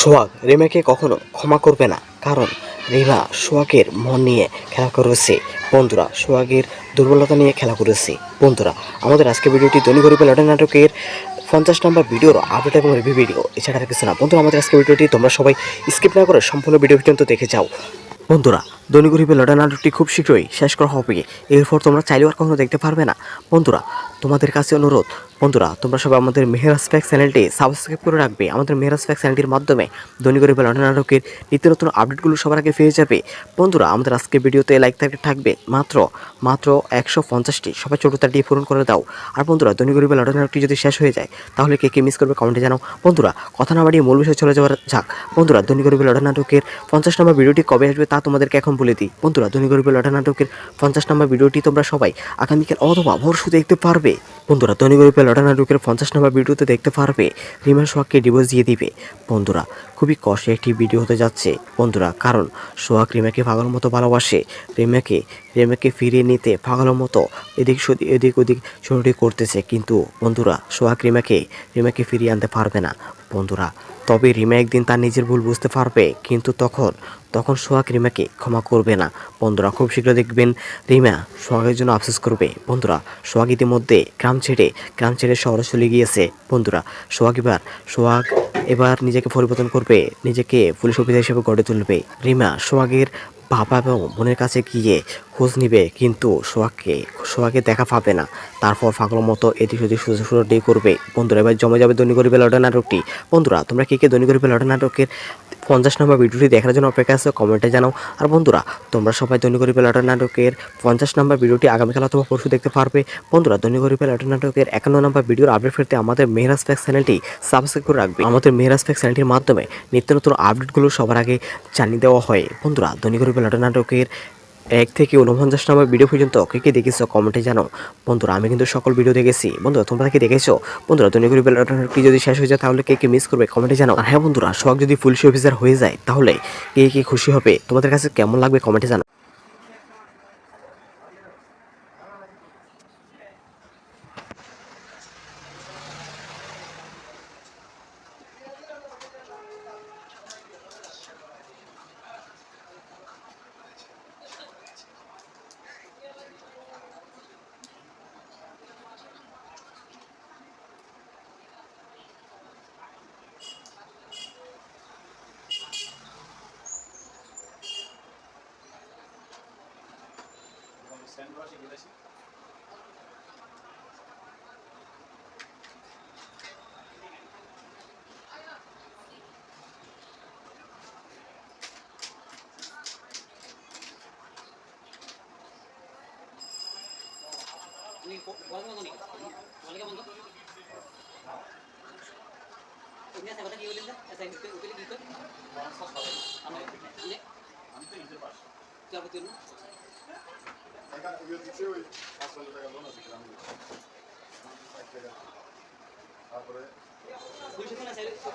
সোহাগ, রিমাকে কখনো ক্ষমা করবে না। কারণ রিমা সোহাগের মন নিয়ে খেলা করেছে। বন্ধুরা, সোহাগের দুর্বলতা নিয়ে খেলা করেছে। বন্ধুরা, আমাদের আজকে ভিডিওটি ধনী গরিবের লড়াই নাটকের পঞ্চাশ নম্বর ভিডিওর আপডেট এবং রিভিউ ভিডিও এছাড়া কিছু না। বন্ধুরা, আমাদের আজকে ভিডিওটি তোমরা সবাই স্কিপ না করে সম্পূর্ণ ভিডিও পর্যন্ত দেখে যাও। বন্ধুরা ধনী গরিবের লড়াই নাটকটি খুব শীঘ্রই শেষ করা হবে। এরপর তোমরা চাইলেও আর কখনো দেখতে পারবে না। বন্ধুরা, তোমাদের কাছে অনুরোধ বন্ধুরা, তোমরা সবাই আমাদের মেহেরাজ ফ্যাক্স চ্যানেলটি সাবস্ক্রাইব করে রাখবে। আমাদের মেহেরাজ ফ্যাক্স চ্যানেলটির মাধ্যমে ধনী লড়াই নাটকের নিত্য নতুন আপডেটগুলো সবার আগে পেয়ে যাবে। বন্ধুরা, আমাদের আজকে ভিডিওতে লাইক থাকতে থাকবে মাত্র মাত্র একশো পঞ্চাশটি। সবাই ছোটো দিয়ে পূরণ করে দাও। আর বন্ধুরা, ধনী লড়াই নাটকটি যদি শেষ হয়ে যায়, তাহলে কে কে মিস করবে কমেন্টে জানাও। বন্ধুরা, কথা না বাড়িয়ে মূল বিষয়ে চলে যাওয়ার যাক। বন্ধুরা, ধনী লড়াই নাটকের পঞ্চাশ নম্বর ভিডিওটি কবে আসবে তা তোমাদেরকে এখন বলে দিই। বন্ধুরা, ধনী লড়াই নাটকের পঞ্চাশ নম্বর ভিডিওটি তোমরা সবাই আগামীকাল অথবা ভরসু দেখতে পারবে। বন্ধুরা, ধনী গরিবের লড়াই নাটকের পঞ্চাশ নম্বর ভিডিওতে দেখতে পারবে, রিমা সোহাগকে ডিভোর্স দিয়ে দিবে। বন্ধুরা, খুবই কষ্টে একটি ভিডিও হতে যাচ্ছে। বন্ধুরা, কারণ সোহাগ রিমাকে ফাগল মতো ভালোবাসে। রিমাকে রিমাকে ফিরিয়ে নিতে পাগলের মতো এদিক এদিক ওদিক ছুটি করতেছে। কিন্তু বন্ধুরা, সোহাগ রিমাকে রিমাকে ফিরিয়ে আনতে পারবে না। বন্ধুরা, তবে রিমা একদিন তার নিজের ভুল বুঝতে পারবে, কিন্তু তখন তখন সোহাগ রিমাকে ক্ষমা করবে না। বন্ধুরা, খুব শীঘ্র দেখবেন রিমা সোহাগের জন্য আফসোস করবে। বন্ধুরা, সোহাগ ইতিমধ্যে গ্রাম ছেড়ে গ্রাম ছেড়ে শহরে চলে গিয়েছে। বন্ধুরা, সোহাগ এবার সোহাগ এবার নিজেকে পরিবর্তন করবে, নিজেকে পুলিশ অফিসার হিসেবে গড়ে তুলবে। রিমা সোহাগের বাবা এবং বোনের কাছে গিয়ে খোঁজ নিবে, কিন্তু সোহাগকে সোহাগকে দেখা পাবে না। তারপর ফাঁকলোর মতো এদিক সেদিক সুযোগ সুযোগ করবে। বন্ধুরা, এবার জমে যাবে দৈনিক গরিবের লড়াই নাটকটি। বন্ধুরা, তোমরা কে কে দৈনিক গরিবের লড়াই নাটকের পঞ্চাশ নম্বর ভিডিওটি দেখার জন্য অপেক্ষা আছে কমেন্টে জানাও। আর বন্ধুরা, তোমরা সবাই দৈনিক গরিব লটার নাটকের পঞ্চাশ নম্বর ভিডিওটি আগামীকাল অথবা পরশু দেখতে পারবে। বন্ধুরা দৈনিক গরিব লটার নাটকের একান্ন নম্বর ভিডিওর আপডেট ফেরতে আমাদের মেহরাজ ফ্যাক্স চ্যানেলটি সাবস্ক্রাইব করে রাখবে। আমাদের মেহরাজ ফ্যাক্স চ্যানেলটির মাধ্যমে নিত্য নতুন আপডেটগুলো সবার আগে জানিয়ে দেওয়া হয়। বন্ধুরা দৈনিক গরিব লটার নাটকের এক থেকে উনপঞ্চাশ নম্বর ভিডিও পর্যন্ত কে কে দেখেছ? কমেন্টে জানো বন্ধুরা, আমি কিন্তু সকল ভিডিও দেখেছি। বন্ধুরা, তোমরা কি দেখেছ? বন্ধুরা দৈনিক বেলাটি যদি শেষ হয়ে যায়, তাহলে কে কে মিস করবে? কমেন্টে জানো আর হ্যাঁ বন্ধুরা সব যদি পুলিশ অফিসার হয়ে যায়, তাহলে কে কে খুশি হবে? তোমাদের কাছে কেমন লাগবে? কমেন্টে জানাও। sand wash regulation. నీ పొలం ముందు నీకు మళ్ళీ ముందు ఇంకా సెవెన్ కి వెళ్ళిందా సెవెన్ కి వెళ్ళి నీకు అంతే ఇంటి భాష కాబట్టి I got you to chew it.